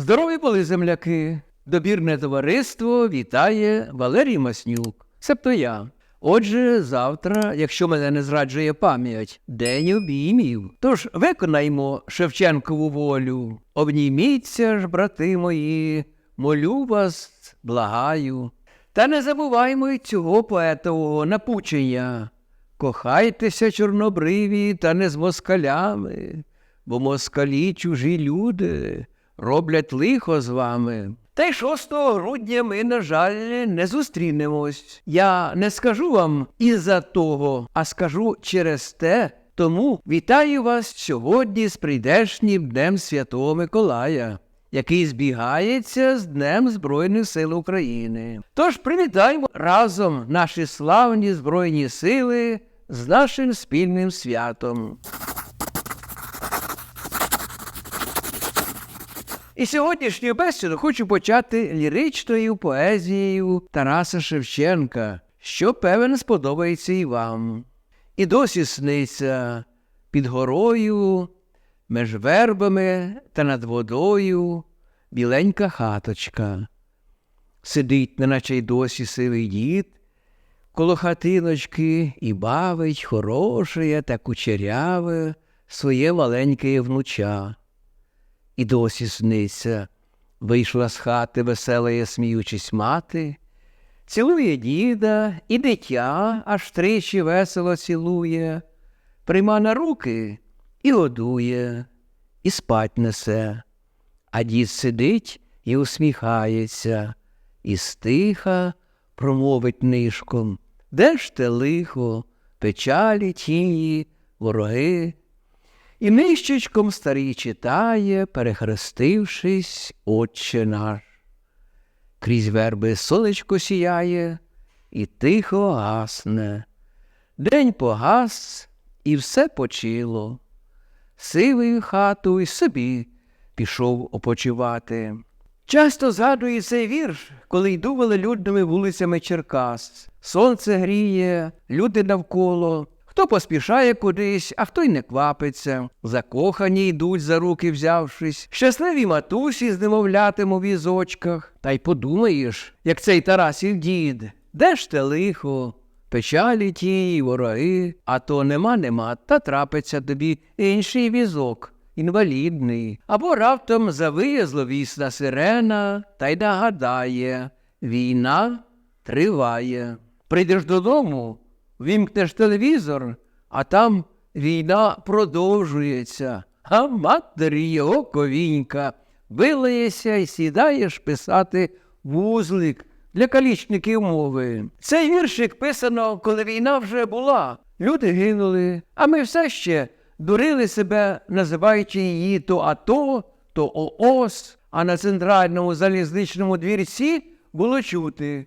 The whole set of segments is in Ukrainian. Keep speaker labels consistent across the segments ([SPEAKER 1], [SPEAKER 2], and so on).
[SPEAKER 1] Здорові були земляки! Добірне товариство вітає Валерій Маснюк, себто я. Отже, завтра, якщо мене не зраджує пам'ять, день обіймів. Тож виконаймо Шевченкову волю. Обніміться ж, брати мої, молю вас, благаю. Та не забуваймо й цього поетового напучення. Кохайтеся, чорнобриві, та не з москалями, бо москалі чужі люди роблять лихо з вами. Та й 6 грудня ми, на жаль, не зустрінемось. Я не скажу вам із-за того, а скажу через те. Тому вітаю вас сьогодні з прийдешнім Днем Святого Миколая, який збігається з Днем Збройних сил України. Тож привітаємо разом наші славні Збройні сили з нашим спільним святом. І сьогоднішню бесіду хочу почати ліричною поезією Тараса Шевченка, що певен сподобається і вам. І досі сниться під горою, меж вербами та над водою біленька хаточка. Сидить, неначе й досі сивий дід, коло хатиночки і бавить хороше та кучеряве своє маленьке внуча. І досі сниться, вийшла з хати веселая, сміючись мати, цілує діда і дитя аж тричі весело цілує, прийма на руки і годує, і спать несе. А дід сидить і усміхається, і стиха промовить нишком, де ж те лихо, печалі тії, вороги. І нищечком старий читає, перехрестившись, Отче наш. Крізь верби сонечко сіяє і тихо гасне. День погас, і все почило. Сивий хату й собі пішов опочивати. Часто згадую цей вірш, коли йду велелюдними вулицями Черкас. Сонце гріє, люди навколо. Хто поспішає кудись, а хто й не квапиться. Закохані йдуть за руки взявшись, щасливі матусі з немовлятим у візочках. Та й подумаєш, як цей Тарасів дід, де ж те лихо? Печалі ті, вороги, а то нема, нема, та трапиться тобі інший візок, інвалідний, або раптом завиє зловісна сирена, та й нагадає, війна триває. Прийдеш додому, вімкнеш телевізор, а там війна продовжується, а матері його ковінька вилаєшся і сідаєш писати вузлик для калічників мови. Цей віршик писано, коли війна вже була. Люди гинули, а ми все ще дурили себе, називаючи її то АТО, то ООС, а на центральному залізничному двірці було чути.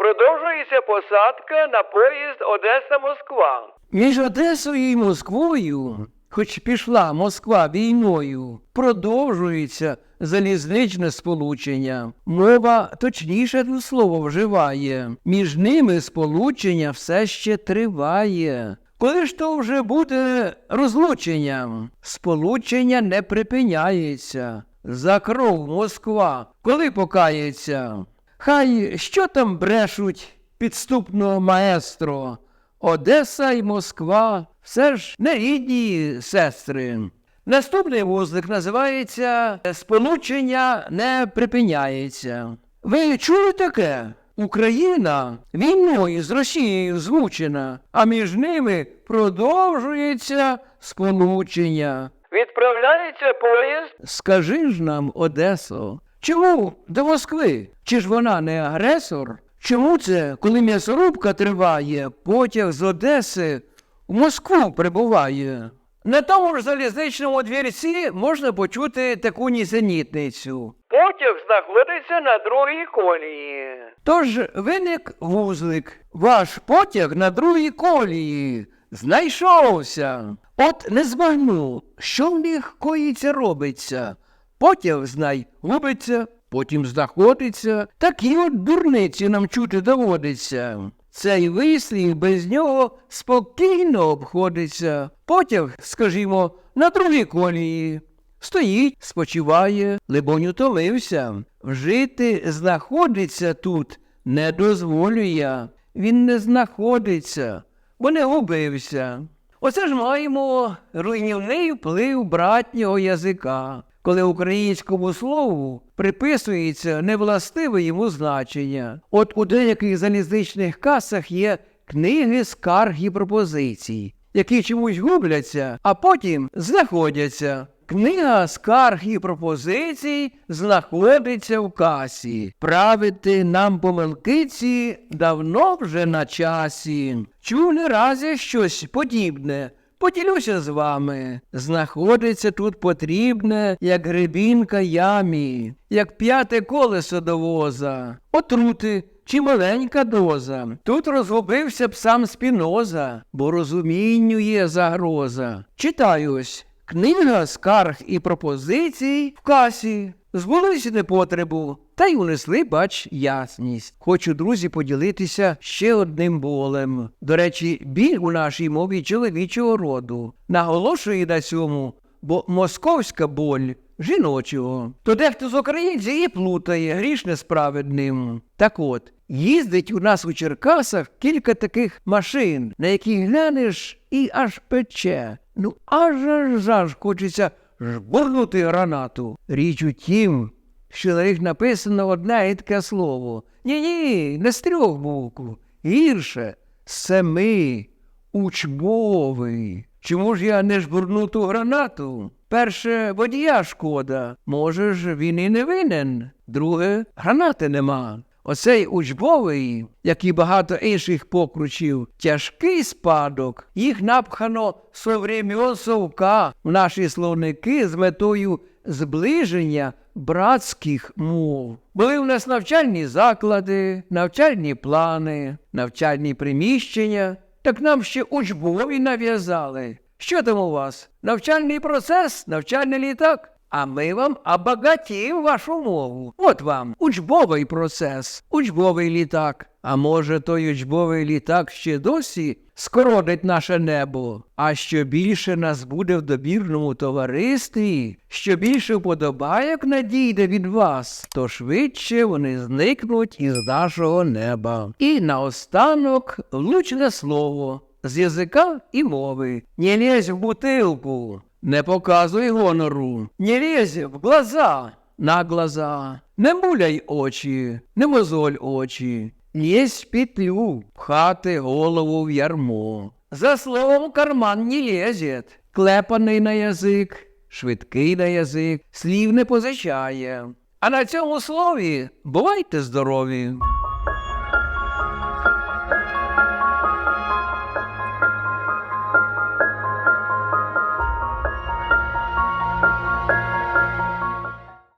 [SPEAKER 1] Продовжується посадка на поїзд Одеса-Москва. Між Одесою і Москвою, хоч пішла Москва війною, продовжується залізничне сполучення. Мова точніше тут слово вживає. Між ними сполучення все ще триває. Коли ж то вже буде розлученням? Сполучення не припиняється. За кров Москва, коли покається? Хай що там брешуть підступного маестро? Одеса і Москва все ж не рідні сестри. Наступний вузлик називається Сполучення не припиняється. Ви чули таке? Україна війною з Росією змучена, а між ними продовжується сполучення. Відправляється поїзд? Скажи ж нам, Одесо, чому до Москви? Чи ж вона не агресор? Чому це, коли м'ясорубка триває, потяг з Одеси в Москву прибуває? На тому ж залізничному двірці можна почути таку нісенітницю. Потяг знаходиться на другій колії. Тож виник вузлик. Ваш потяг на другій колії. Знайшовся. От не збагну, що в них коїться робиться. Потяг, знай, губиться, потім знаходиться. Такі от дурниці нам чути доводиться. Цей вислів без нього спокійно обходиться. Потяг, скажімо, на другій колії. Стоїть, спочиває, либонь утомився. Вжити знаходиться тут не дозволю я. Він не знаходиться, бо не губився. Оце ж маємо руйнівний вплив братнього язика, коли українському слову приписується невластиве йому значення. От у деяких залізничних касах є книги скарг і пропозицій, які чомусь губляться, а потім знаходяться. Книга скарг і пропозицій знаходиться в касі. Правити нам помилки ці давно вже на часі. Чув не разі щось подібне. Поділюся з вами. Знаходиться тут потрібне, як грибінка ямі, як п'яте колесо до воза, отрути чи маленька доза. Тут розгубився б сам спіноза, бо розумінню є загроза. Читаю ось. Книга скарг і пропозицій в касі. Збулися непотребу, та й унесли, бач, ясність. Хочу, друзі, поділитися ще одним болем. До речі, біль у нашій мові чоловічого роду. Наголошую на цьому, бо московська боль жіночого. То дехто з українців і плутає гріш несправедним. Так от, їздить у нас у Черкасах кілька таких машин, на які глянеш і аж пече. Ну аж аж аж хочеться жбурнути гранату. Річ у тім, що на них написано одне таке слово. Ні-ні, не з трьох букв. Гірше семи. Учбовий. Чому ж я не жбурну ту гранату? Перше, водія шкода. Може ж, він і не винен. Друге, гранати нема. Оцей учбовий, як і багато інших покручів, тяжкий спадок, їх напхано со времен совка в наші словники з метою зближення братських мов. Були в нас навчальні заклади, навчальні плани, навчальні приміщення, так нам ще учбові нав'язали. Що там у вас? Навчальний процес, навчальний літак? А ми вам обогатім вашу мову. От вам учбовий процес, учбовий літак. А може, той учбовий літак ще досі скоротить наше небо. А що більше нас буде в добірному товаристві, що більше вподобайок надійде від вас, то швидше вони зникнуть із нашого неба. І наостанок влучне слово з язика і мови. Не лезь в бутилку. Не показуй гонору, не лезь в глаза, на глаза, не муляй очі, не мозоль очі, лезь в петлю, пхати голову в ярмо. За словом карман не лезет, клепаний на язик, швидкий на язик, слів не позичає. А на цьому слові бувайте здорові!